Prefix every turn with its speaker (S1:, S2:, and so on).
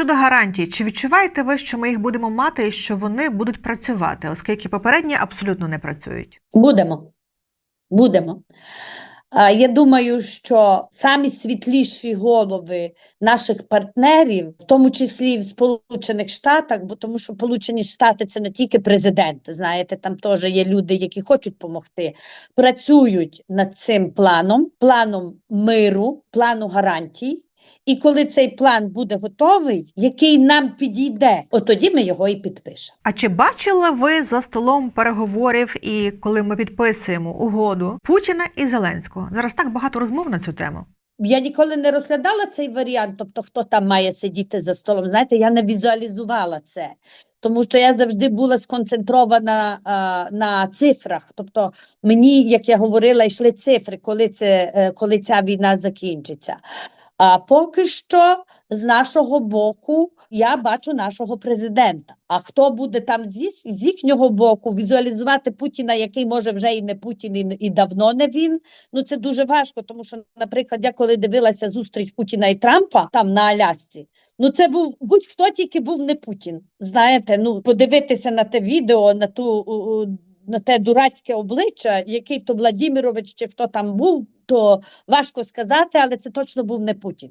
S1: щодо гарантій, чи відчуваєте ви, що ми їх будемо мати і що вони будуть працювати, оскільки попередні абсолютно не працюють?
S2: Будемо. Будемо. Я думаю, що самі світліші голови наших партнерів, в тому числі і в Сполучених Штатах, бо тому що Сполучені Штати це не тільки президент, знаєте, там теж є люди, які хочуть допомогти, працюють над цим планом, планом миру, плану гарантій. І коли цей план буде готовий, який нам підійде, от тоді ми його і підпишемо.
S1: А чи бачили ви за столом переговорів і коли ми підписуємо угоду Путіна і Зеленського? Зараз так багато розмов на цю тему.
S2: Я ніколи не розглядала цей варіант, тобто хто там має сидіти за столом. Знаєте, я не візуалізувала це, тому що я завжди була сконцентрована а, на цифрах. Тобто, мені, як я говорила, йшли цифри, коли це е, коли ця війна закінчиться. А поки що з нашого боку я бачу нашого президента. А хто буде там з, їх- з їхнього боку візуалізувати Путіна, який може вже і не Путін, і, і давно не він. Ну це дуже важко, тому що, наприклад, я коли дивилася зустріч Путіна і Трампа там на Алясці, ну це був будь-хто тільки був не Путін. Знаєте, ну подивитися на те відео, на ту. На те дурацьке обличчя, який то Владімірович чи хто там був, то важко сказати, але це точно був не Путін.